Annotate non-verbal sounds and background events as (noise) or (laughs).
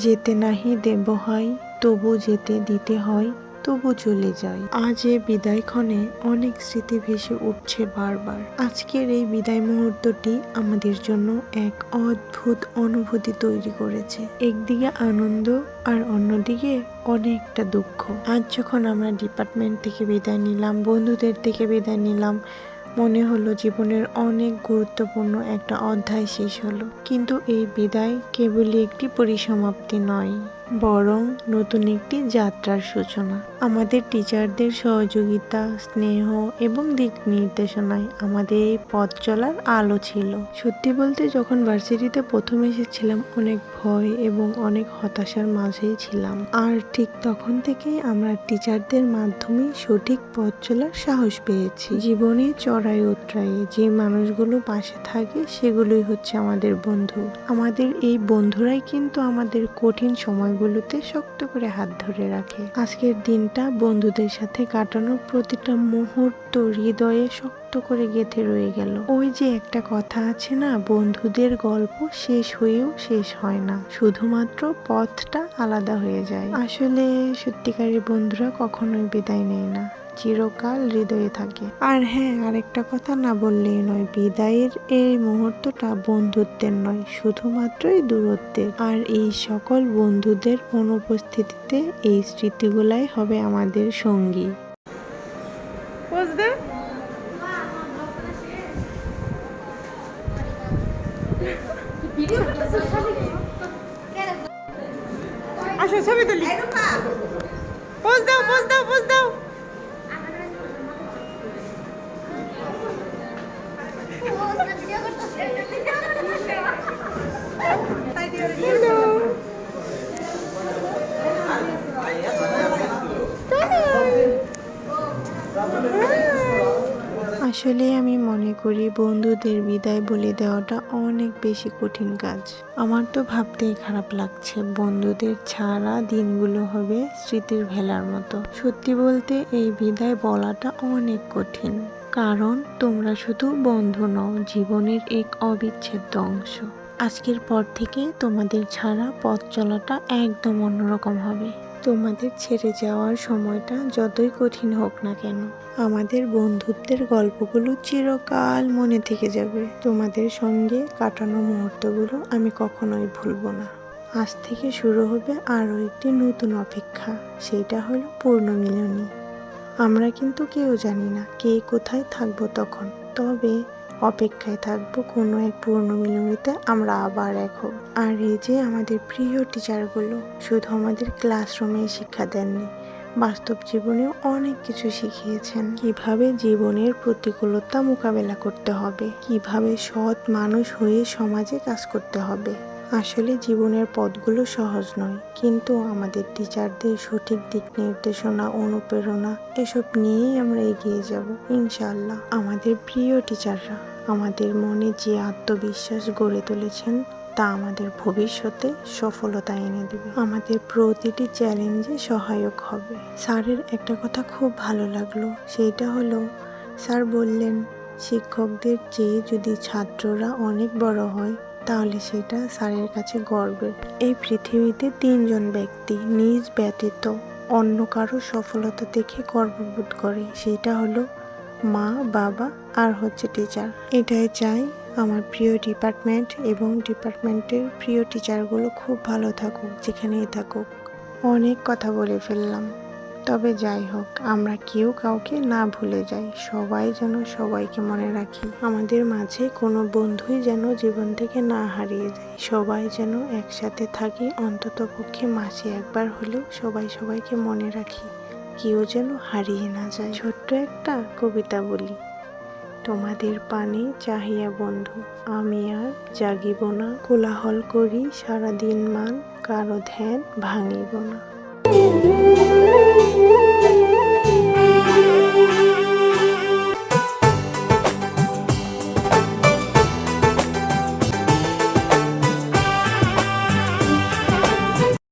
যেতে নাহি দেব হয়, তবু যেতে দিতে হয়, তবু চলে যায়। আজ এ বিদায় ক্ষণে অনেক স্মৃতি ভেসে উঠছে বারবার। আজকের এই বিদায় মুহূর্তটি আমাদের জন্য এক অদ্ভুত অনুভূতি তৈরি করেছে। একদিকে আনন্দ আর অন্যদিকে অনেকটা দুঃখ। আজ যখন আমরা ডিপার্টমেন্ট থেকে বিদায় নিলাম, বন্ধুদের থেকে বিদায় নিলাম মনে হলো জীবনের অনেক গুরুত্বপূর্ণ একটা অধ্যায় শেষ হলো। কিন্তু এই বিদায় কেবলই একটি পরিসমাপ্তি নয়, বরং নতুন একটি যাত্রার সূচনা। আমাদের টিচারদের সহযোগিতা, স্নেহ এবং দিক নির্দেশনায় আমাদের এই পথ চলার আলো ছিল। সত্যি বলতে যখন ভার্সিটিতে প্রথম এসেছিলাম, অনেক ভয় এবং অনেক হতাশার মাঝেই ছিলাম। আর ঠিক তখন থেকেই আমরা টিচারদের মাধ্যমে সঠিক পথ চলার সাহস পেয়েছি। জীবনে চড়াই উতরাই, যে মানুষগুলো পাশে থাকে সেগুলোই হচ্ছে আমাদের বন্ধু। আমাদের এই বন্ধুরাই কিন্তু আমাদের কঠিন সময়গুলোতে শক্ত করে হাত ধরে রাখে। আজকের দিনটা বন্ধুদের সাথে কাটানোর প্রতিটা মুহূর্ত হৃদয়ে শক্ত করে গেঁথে রয়ে গেল। ওই যে একটা কথা আছে না, বন্ধুদের গল্প শেষ হয়েও শেষ হয় না, শুধুমাত্র পথটা আলাদা হয়ে যায়। আসলে সত্যিকারের বন্ধুরা কখনোই বিদায় নেয় না। চিরকাল হৃদয়ে থাকে। আর হ্যাঁ আরেকটা কথা না বললেই নয় বিদায়ের এই মুহূর্তটা বন্ধুত্বের নয় শুধুমাত্রই দূরত্বের। আর এই সকল বন্ধুদের অনুপস্থিতিতে এই স্মৃতিগুলাই হবে আমাদের সঙ্গী। (laughs) আসো ছবি তুলি। পোজ দাও পোজ দাও পোজ দাও। আসলে আমি মনে করি বন্ধুদের বিদায় বলে দেওয়াটা অনেক বেশি কঠিন কাজ। আমার তো ভাবতেই খারাপ লাগছে, বন্ধুদের ছাড়া দিনগুলো হবে স্মৃতির ভেলার মতো। সত্যি বলতে এই বিদায় বলাটা অনেক কঠিন, কারণ তোমরা শুধু বন্ধু নও, জীবনের এক অবিচ্ছেদ্য অংশ। আজকের পর থেকে তোমাদের ছাড়া পথ চলাটা একদম অন্যরকম হবে। তোমাদের ছেড়ে যাওয়ার সময়টা যতই কঠিন হোক না কেন, আমাদের বন্ধুত্বের গল্পগুলো চিরকাল মনে থেকে যাবে। তোমাদের সঙ্গে কাটানো মুহূর্তগুলো আমি কখনোই ভুলবো না। আজ থেকে শুরু হবে আরও একটি নতুন অপেক্ষা সেটা হলো পূর্ণমিলনী। আমরা কিন্তু কেউ জানি না কে কোথায় থাকব তখন, তবে অপেক্ষায় থাকব কোনো এক পূর্ণমিলনীতে আমরা আবার এক হব। আর এই যে আমাদের প্রিয় টিচারগুলো, শুধু আমাদের ক্লাসরুমে শিক্ষা দেননি, বাস্তব জীবনেও অনেক কিছু শিখিয়েছেন। কীভাবে জীবনের প্রতিকূলতা মোকাবেলা করতে হবে, কীভাবে সৎ মানুষ হয়ে সমাজে কাজ করতে হবে। আসলে জীবনের পথগুলো সহজ নয়, কিন্তু আমাদের টিচারদের সঠিক দিক নির্দেশনা, অনুপ্রেরণা, এসব নিয়েই আমরা এগিয়ে যাব ইনশাল্লাহ আমাদের প্রিয় টিচাররা। আমাদের মনে যে আত্মবিশ্বাস গড়ে তুলেছেন, তা আমাদের ভবিষ্যতে সফলতা এনে দেবে। আমাদের প্রতিটি চ্যালেঞ্জে সহায়ক হবে। স্যারের একটা কথা খুব ভালো লাগল, সেইটা হলো, স্যার বললেন, শিক্ষকদের চেয়ে যদি ছাত্ররা অনেক বড় হয়, তাহলে সেটা স্যারের কাছে গর্বের। এই পৃথিবীতে তিনজন ব্যক্তি নিজ ব্যতীত অন্য কারও সফলতা দেখে গর্ববোধ করে সেটা হলো মা, বাবা আর হচ্ছে টিচার এটাই চাই আমার প্রিয় ডিপার্টমেন্ট এবং ডিপার্টমেন্টের প্রিয় টিচারগুলো খুব ভালো থাকুক, যেখানেই থাকুক। অনেক কথা বলে ফেললাম। তবে যাই হোক, আমরা কেউ কাউকে না ভুলে যাই। সবাই যেন সবাইকে মনে রাখি। আমাদের মাঝে কোনো বন্ধুই যেন জীবন থেকে না হারিয়ে যায়। সবাই যেন একসাথে থাকি অন্তত পক্ষে মাসে একবার হলেও সবাই সবাইকে মনে রাখি। কেউ যেন হারিয়ে না যায়। ছোট্ট একটা কবিতা বলি। তোমাদের পানে চাহিয়া বন্ধু, আমি আর জাগিব না। কোলাহল করি, সারাদিন মান কারও ধ্যান ভাঙিব না।